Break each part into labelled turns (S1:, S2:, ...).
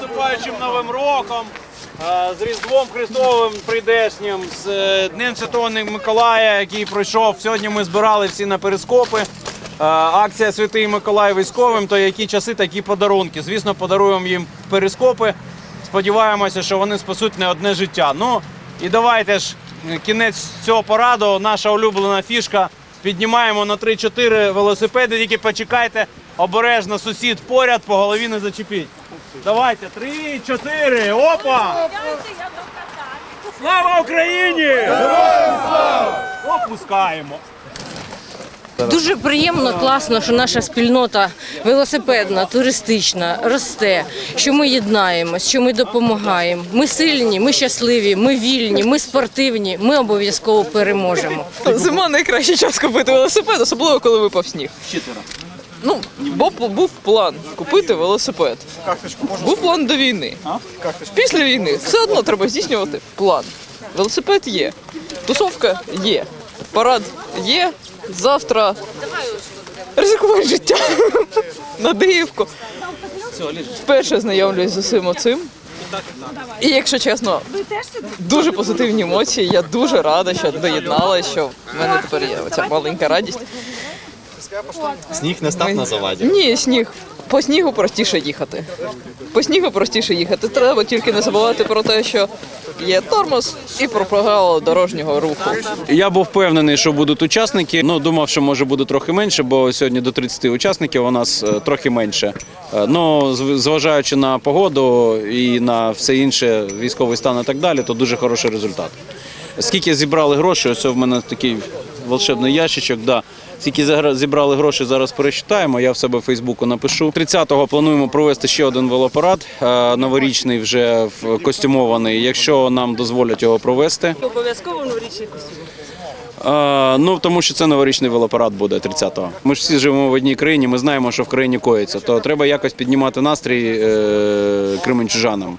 S1: наступаючим Новим роком, е, з Різдвом Христовим прийдешнім, з е, Днем Святого Миколая, який пройшов. Сьогодні ми збирали всі на перископи. Е, Акція Святий Миколай військовим, то які часи, такі подарунки. Звісно, подаруємо їм перископи. Сподіваємося, що вони спасуть не одне життя. Ну і давайте ж кінець цього пораду. Наша улюблена фішка. Піднімаємо на 3-4 велосипеди, тільки почекайте, обережно сусід поряд, по голові не зачепіть. Давайте, 3-4, опа! Слава Україні! Опускаємо.
S2: Дуже приємно, класно, що наша спільнота велосипедна, туристична росте, що ми єднаємось, що ми допомагаємо. Ми сильні, ми щасливі, ми вільні, ми спортивні. Ми обов'язково переможемо.
S3: Зима найкращий час купити велосипед, особливо коли випав сніг. Ну, бо був план купити велосипед. Був план до війни. Після війни все одно треба здійснювати план. Велосипед є, тусовка є, парад є. Завтра ризикувати життя на Диївку. Вперше знайомлюсь з усім оцим. І якщо чесно, дуже позитивні емоції. Я дуже рада, що доєдналася, що в мене тепер є оця маленька радість.
S4: Сніг не став на заваді.
S3: Ні, сніг. По снігу простіше їхати. По снігу простіше їхати. Треба тільки не забувати про те, що є тормоз і про правила дорожнього руху.
S1: Я був впевнений, що будуть учасники. Ну думав, що може буде трохи менше, бо сьогодні до 30 учасників у нас е, трохи менше. Е, Ну, зважаючи на погоду і на все інше, військовий стан і так далі, то дуже хороший результат. Скільки зібрали грошей, ось в мене такий волшебний ящичок. Да. Скільки зібрали грошей, зараз пересчитаємо. Я в себе в Фейсбуку напишу. 30-го плануємо провести ще один велопарад е, новорічний, вже костюмований. Якщо нам дозволять його провести.
S3: Обов'язково новорічний костюм.
S1: Е, ну тому що це новорічний велопарад буде 30-го. Ми ж всі живемо в одній країні. Ми знаємо, що в країні коїться. То треба якось піднімати настрій е, кременчужанам.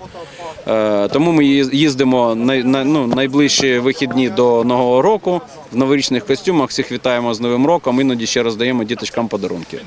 S1: Е, тому ми їздимо на- ну, найближчі вихідні до нового року в новорічних костюмах. Всіх вітаємо з новим роком. Іноді ще роздаємо діточкам подарунки.